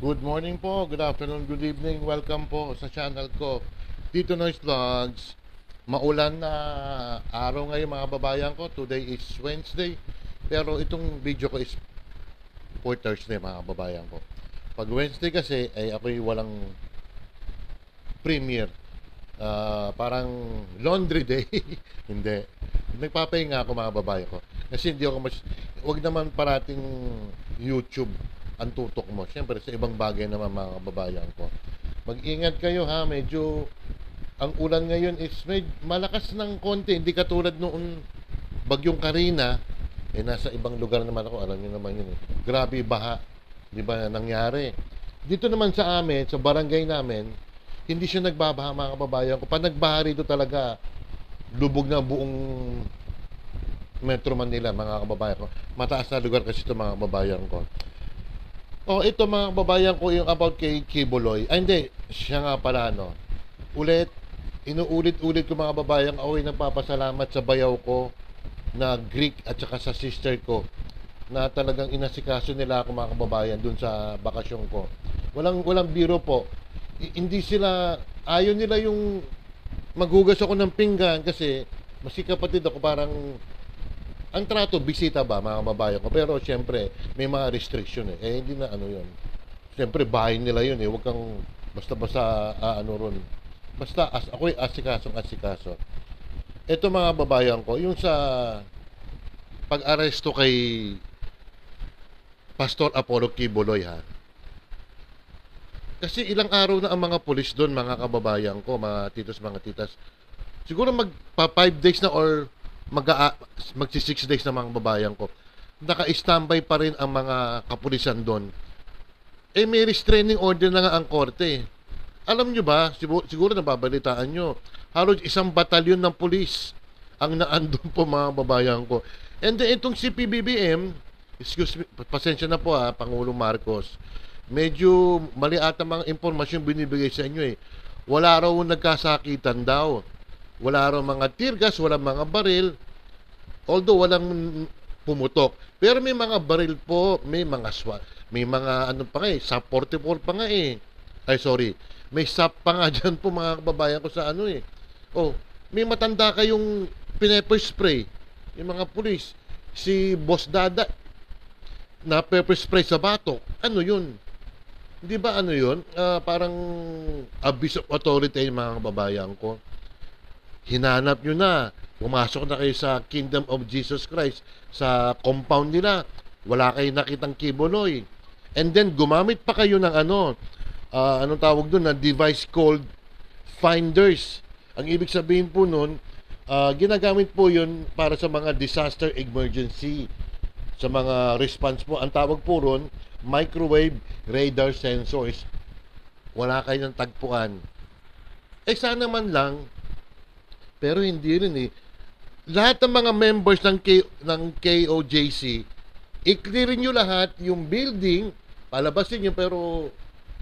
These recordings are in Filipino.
Good morning po, good afternoon, good evening, welcome po sa channel ko. Dito Noise Vlogs. Maulan na araw ngayon mga babayan ko. Today is Wednesday. Pero itong video ko is for Thursday mga babayan ko. Pag Wednesday kasi ay ako'y walang premiere. Ah, parang laundry day. hindi. Nagpapahinga ako mga babae ko. Kasi hindi ako mas... Huwag naman parating YouTube ang tutok mo. Siyempre, sa ibang bagay naman mga kababayan ko. Mag-ingat kayo ha. Medyo... Ang ulan ngayon is med, malakas ng konti. Hindi katulad noon bagyong Karina. Eh, nasa ibang lugar naman ako. Alam niyo naman yun eh. Grabe baha. Di ba nangyari? Dito naman sa amin, sa barangay namin, hindi siya nagbabaha mga kababayan ko. Pag nagbaha rito talaga, lubog na buong Metro Manila mga kababayan ko. Mataas na lugar kasi ito mga kababayan ko. Oh, ito mga kababayan ko yung about kay Kibuloy. Ay hindi, siya nga pala no. Ulit, inuulit-ulit ko mga kababayan, ako'y nagpapasalamat sa bayaw ko na Greek at saka sa sister ko na talagang inasikaso nila ako mga kababayan dun sa bakasyon ko. Walang walang biro po. I- hindi sila ayaw nila yung maghugas ako ng pinggan kasi maski kapatid ako parang ang trato bisita ba mga kababayan ko? Pero syempre may mga restriction eh. Eh hindi na ano yun. Syempre bahay nila yun eh. Wag kang basta-basta ah, ano ron. Basta as, ako'y asikasong asikaso. Ito mga babayan ko yung sa pag-aresto kay Pastor Apollo Kibuloy ha? Kasi ilang araw na ang mga pulis doon, mga kababayan ko, mga titos, mga titas. Siguro magpa 5 days na or mag magsi 6 days na mga kababayan ko. Naka-standby pa rin ang mga kapulisan doon. Eh may restraining order na nga ang korte. Alam nyo ba, siguro, siguro nababalitaan nyo, halos isang batalyon ng pulis ang naandun po mga babayan ko. And then itong si PBBM, excuse me, pasensya na po ha, Pangulong Marcos, medyo mali ata mga impormasyon binibigay sa inyo eh. Wala raw nagkasakitan daw. Wala raw mga tear gas, wala mga baril. Although walang pumutok. Pero may mga baril po, may mga SWAT, may mga ano pa nga eh, SAP 44 pa nga eh. Ay sorry, may SAP pa nga dyan po mga kababayan ko sa ano eh. Oh, may matanda kayong pinaper spray. Yung mga pulis. Si Boss Dada, na pepper spray sa batok. Ano yun? Di ba ano yun? Ah, parang abuse of authority yung mga kababayan ko. Hinanap nyo na. Pumasok na kayo sa Kingdom of Jesus Christ. Sa compound nila. Wala kayong nakitang kibuloy. And then, gumamit pa kayo ng ano, ah, anong tawag doon, na device called finders. Ang ibig sabihin po nun, ah, ginagamit po yun para sa mga disaster emergency sa mga response po. Ang tawag po ron, microwave radar sensors. Wala kayo ng tagpuan. Eh sana man lang, pero hindi rin eh. Lahat ng mga members ng, K, ng KOJC, i-clear nyo lahat yung building, palabasin nyo, pero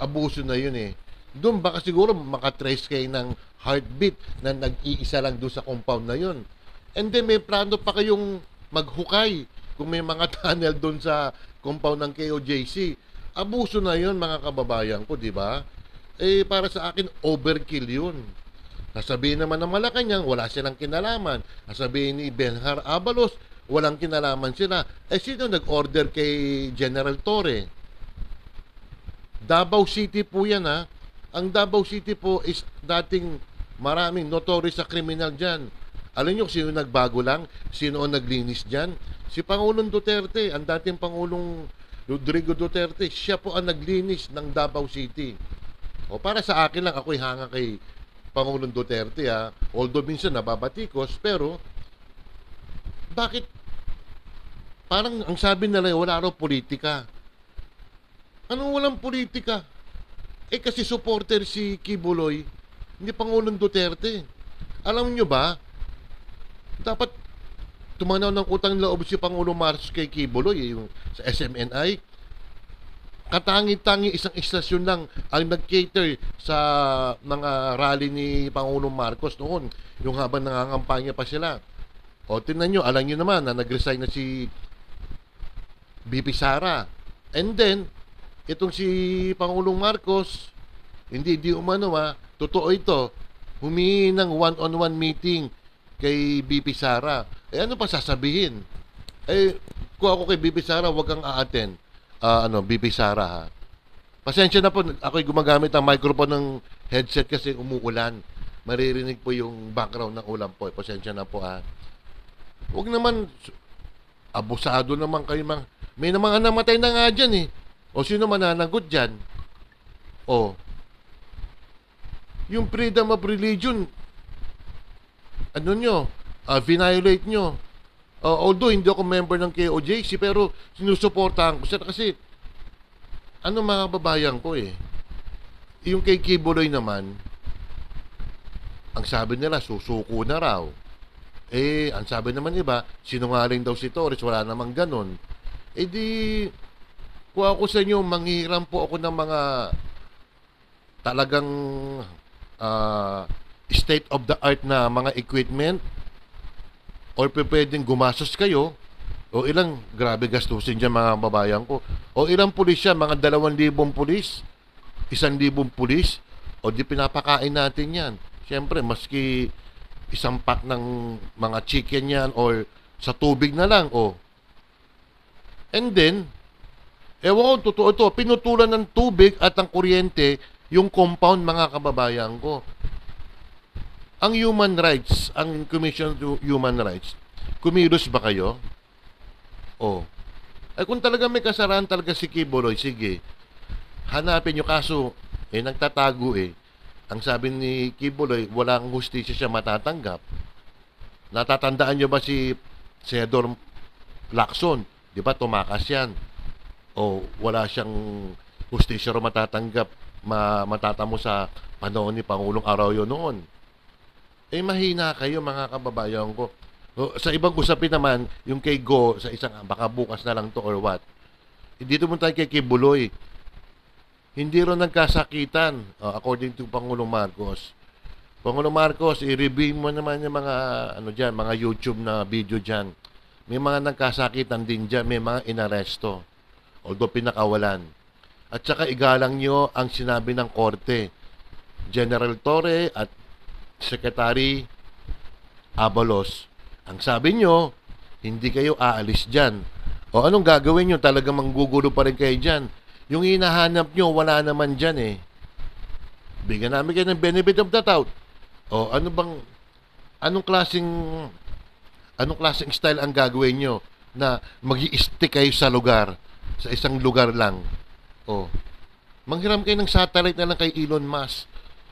abuso na yun eh. Doon baka siguro makatrace kayo ng heartbeat na nag-iisa lang doon sa compound na yun. And then may plano pa kayong maghukay kung may mga tunnel doon sa compound ng KOJC. Abuso na yun mga kababayan ko, di ba? Eh, para sa akin, overkill yun. Sasabihin naman ng Malacanang, wala silang kinalaman. Sasabihin ni Benhar Abalos, walang kinalaman sila. Eh, sino nag-order kay General Torre? Davao City po yan ha. Ang Davao City po is dating maraming notorious sa kriminal dyan. Alam nyo sino nagbago lang? Sino ang naglinis dyan? Si Pangulong Duterte, ang dating Pangulong Rodrigo Duterte, siya po ang naglinis ng Davao City. O para sa akin lang, ako'y hanga kay Pangulong Duterte ha. Although minsan nababatikos, pero bakit parang ang sabi nila wala raw politika. Anong walang politika? Eh kasi supporter si Kibuloy, hindi Pangulong Duterte. Alam nyo ba, dapat tumanaw ng utang loob si Pangulong Marcos kay Kibuloy, eh, yung sa SMNI. Katangi-tangi isang istasyon lang ang nag-cater sa mga rally ni Pangulong Marcos noon, yung habang nangangampanya pa sila. O tingnan nyo, alam nyo naman na nag-resign na si BP Sara. And then, itong si Pangulong Marcos, hindi di umano ha, totoo ito, humingi ng one-on-one meeting kay BP Sara. Eh ano pa sasabihin? Eh, kung ako kay BP Sara, wag kang aaten. Ah, ano, BP Sara ha. Pasensya na po, ako'y gumagamit ng microphone ng headset kasi umuulan. Maririnig po yung background ng ulan po. Pasensya na po ha. Huwag naman, abusado naman kayo mga, may naman namatay na nga dyan eh. O sino mananagot dyan? O, yung freedom of religion, ano nyo, ah, violate nyo. Uh, although hindi ako member ng KOJC, pero sinusuportahan ko sila kasi ano mga babayan ko eh. Yung kay Kibuloy naman, ang sabi nila, susuko na raw. Eh, ang sabi naman iba, sinungaling daw si Torres, wala namang ganon. Eh di, kuha ko sa inyo, manghiram po ako ng mga talagang ah, state of the art na mga equipment or pwedeng gumastos kayo o ilang grabe gastusin dyan mga babayan ko o ilang pulis yan mga dalawang libong pulis isang libong pulis o di pinapakain natin yan. Syempre maski isang pack ng mga chicken yan or sa tubig na lang o. And then ewan ko totoo ito pinutulan ng tubig at ang kuryente yung compound mga kababayan ko ang human rights, ang Commission to Human Rights, kumilos ba kayo? Oh. Ay kung talaga may kasalanan talaga si Kiboloy, sige. Hanapin nyo kaso, eh nagtatago eh. Ang sabi ni Kiboloy, walang hustisya siya matatanggap. Natatandaan nyo ba si Senador Lacson? Di ba tumakas yan? O wala siyang hustisya ro matatanggap ma matatamo sa panahon ni Pangulong Arroyo noon eh mahina kayo mga kababayan ko. Sa ibang usapin naman, yung kay Go, sa isang, baka bukas na lang to or what. Eh, Dito mo tayo kay Kibuloy. Hindi rin nagkasakitan, uh, according to Pangulong Marcos. Pangulong Marcos, i-review mo naman yung mga, ano dyan, mga YouTube na video dyan. May mga nagkasakitan din dyan, may mga inaresto. Although pinakawalan. At saka igalang nyo ang sinabi ng korte. General Torre at Secretary Abalos, ang sabi nyo, hindi kayo aalis dyan. O anong gagawin nyo? Talagang manggugulo pa rin kayo dyan. Yung hinahanap nyo, wala naman dyan eh. Bigyan namin kayo ng benefit of the doubt. O ano bang, anong klaseng, anong klaseng style ang gagawin nyo na mag stick kayo sa lugar, sa isang lugar lang. O, manghiram kayo ng satellite na lang kay Elon Musk.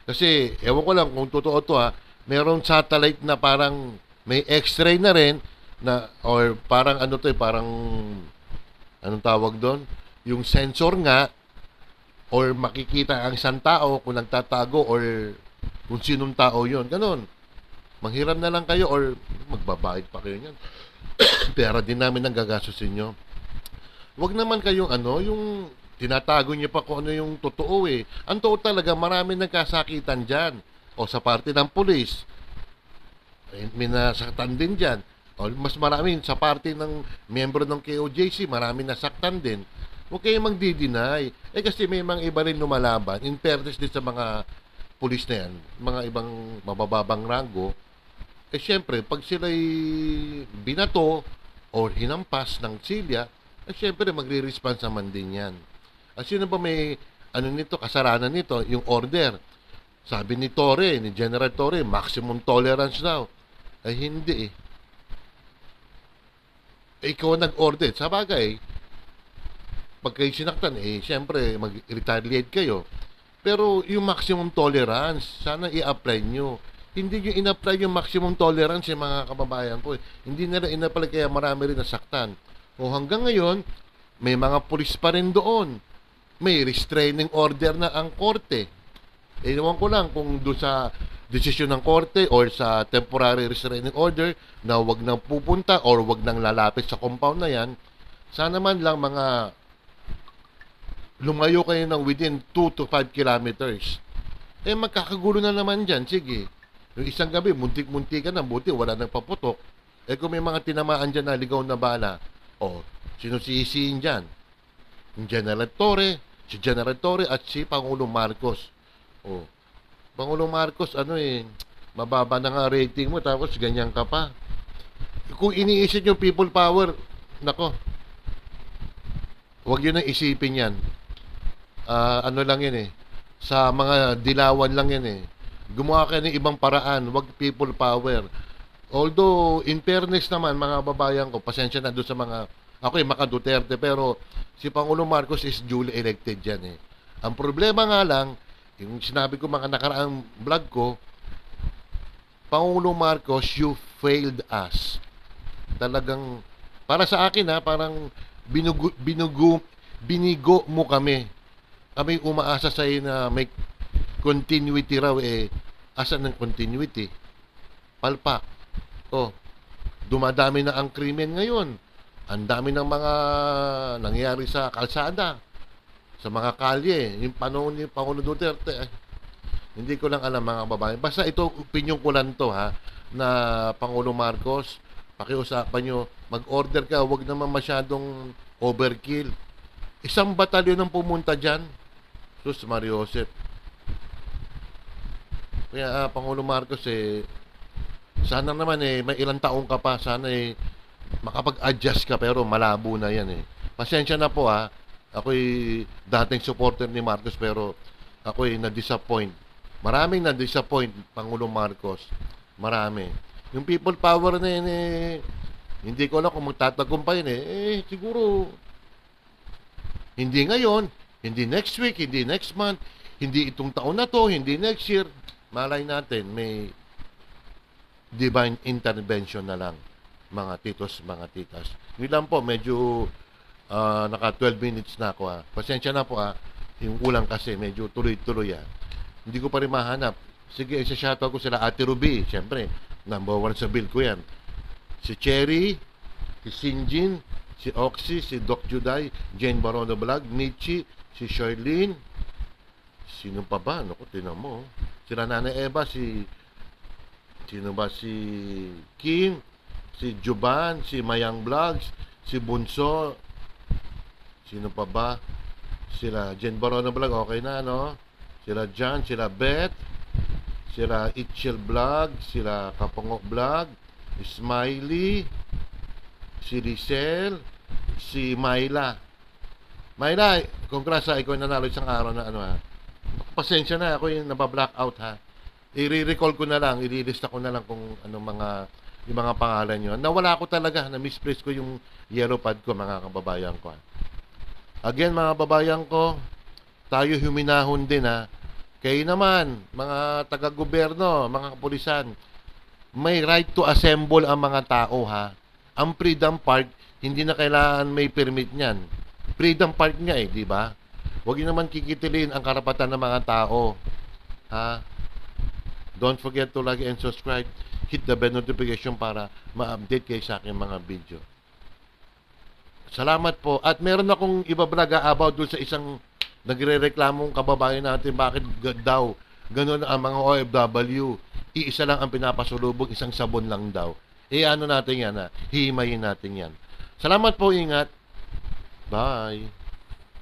Kasi, ewan ko lang kung totoo to ha, merong satellite na parang may x-ray na rin na or parang ano to eh, parang anong tawag doon? Yung sensor nga or makikita ang isang tao kung nagtatago or kung sinong tao yon Ganon. Manghiram na lang kayo or magbabayad pa kayo niyan. Pera din namin ang gagastusin nyo. Huwag naman kayong ano, yung tinatago niyo pa kung ano yung totoo eh. Ang totoo talaga, marami nagkasakitan dyan. O sa parte ng pulis, eh, may nasaktan din dyan. O mas marami sa parte ng miyembro ng KOJC, marami nasaktan din. Huwag kayong magdi-deny. Eh kasi may mga iba rin lumalaban, in fairness din sa mga pulis na yan, mga ibang mabababang rango, eh syempre, pag sila'y binato or hinampas ng silya, eh syempre magre-response naman din yan. At sino ba may ano nito, kasalanan nito, yung order. Sabi ni Torre, ni General Torre, maximum tolerance daw. Ay hindi eh. Eh, ikaw nag-order. Sa bagay, pag kayo sinaktan, eh, syempre, mag-retaliate kayo. Pero yung maximum tolerance, sana i-apply nyo. Hindi nyo in-apply yung maximum tolerance yung mga kababayan ko. eh. Hindi nila in-apply kaya marami rin nasaktan. O hanggang ngayon, may mga pulis pa rin doon. May restraining order na ang korte. Eh, ewan ko lang kung doon sa desisyon ng korte or sa temporary restraining order na wag nang pupunta or wag nang lalapit sa compound na yan, sana man lang mga lumayo kayo ng within 2 to 5 kilometers. Eh, magkakagulo na naman dyan. Sige. Yung isang gabi, muntik-muntik ka na, buti, wala nang paputok. Eh, kung may mga tinamaan dyan na ligaw na bala, o, sino sisihin dyan? General Torre, Si General Torre at si Pangulong Marcos. Oh. Pangulong Marcos, ano eh, mababa na nga rating mo, tapos ganyan ka pa. Kung iniisip yung people power, nako, huwag yun ang isipin yan. Ah, ano lang yan eh, sa mga dilawan lang yan eh. Gumawa ka ng ibang paraan, wag people power. Although, in fairness naman, mga babayan ko, pasensya na doon sa mga, ako eh, Maka Duterte, pero si Pangulong Marcos is duly elected yan eh. Ang problema nga lang, yung sinabi ko mga nakaraang vlog ko, Pangulong Marcos, you failed us. Talagang, para sa akin ha, parang binugo, binugo, binigo mo kami. Kami umaasa sa na may continuity raw eh. Asan ng continuity? Palpak. Oh, dumadami na ang krimen ngayon. Ang dami ng mga nangyayari sa kalsada, sa mga kalye, yung panahon ni Pangulo Duterte. Ay, hindi ko lang alam mga babae. Basta ito, opinion ko lang to ha, na Pangulo Marcos, pakiusapan nyo, mag-order ka, wag naman masyadong overkill. Isang batalyon ang pumunta dyan. Sus, Mario Joseph. Kaya ah, Pangulo Marcos eh, sana naman eh, may ilang taong ka pa, sana eh, makapag-adjust ka pero malabo na yan eh. Pasensya na po ha, ako'y dating supporter ni Marcos pero ako'y na-disappoint. Maraming na-disappoint Pangulong Marcos. Marami. Yung people power na yun eh, hindi ko alam kung magtatagumpay yun eh. Eh, siguro, hindi ngayon, hindi next week, hindi next month, hindi itong taon na to, hindi next year. Malay natin, may divine intervention na lang mga titos, mga titas. Yun lang po, medyo ah, naka 12 minutes na ako ha. Pasensya na po ha. Yung kulang kasi, medyo tuloy-tuloy ha. Hindi ko pa rin mahanap. Sige, isa-shoutout ko sila Ate Ruby. Siyempre, number one sa bill ko yan. Si Cherry, si Sinjin, si Oxy, si Doc Juday, Jane Barono Vlog, Michi, si Charlene, sino pa ba? Naku, tinan mo. oh. Sila Nana Eva, si sino ba si Kim, si Juban, si Mayang Vlogs, si Bunso, sino pa ba? Sila Jen Barono Vlog, okay na, no? Sila John, sila Beth, sila Itchel Vlog, sila Kapongo Vlog, Smiley, si Rizel, si Myla. Myla, congrats ha, ikaw nanalo isang araw na ano ha. Pasensya na, ako yung nabablack-out ha. I-recall ko na lang, ililista ko na lang kung anong mga yung mga pangalan nyo. Nawala ko talaga, na-misplace ko yung yellow pad ko, mga kababayan ko. ha. Again, mga kababayan ko, tayo huminahon din ha. Kayo naman, mga taga-gobyerno, mga kapulisan, may right to assemble ang mga tao ha. Ang Freedom Park, hindi na kailangan may permit niyan. Freedom Park nga eh, di ba? Huwag niyo naman kikitilin ang karapatan ng mga tao. Ha? Don't forget to like and subscribe. Hit the bell notification para ma-update kayo sa aking mga video. Salamat po. At meron akong ibablog ah, about dun sa isang nagre-reklamong kababayan natin bakit daw ganun ang mga OFW. Iisa lang ang pinapasulubog, isang sabon lang daw. Eh ano natin yan ha? Hihimayin natin yan. Salamat po, ingat. Bye.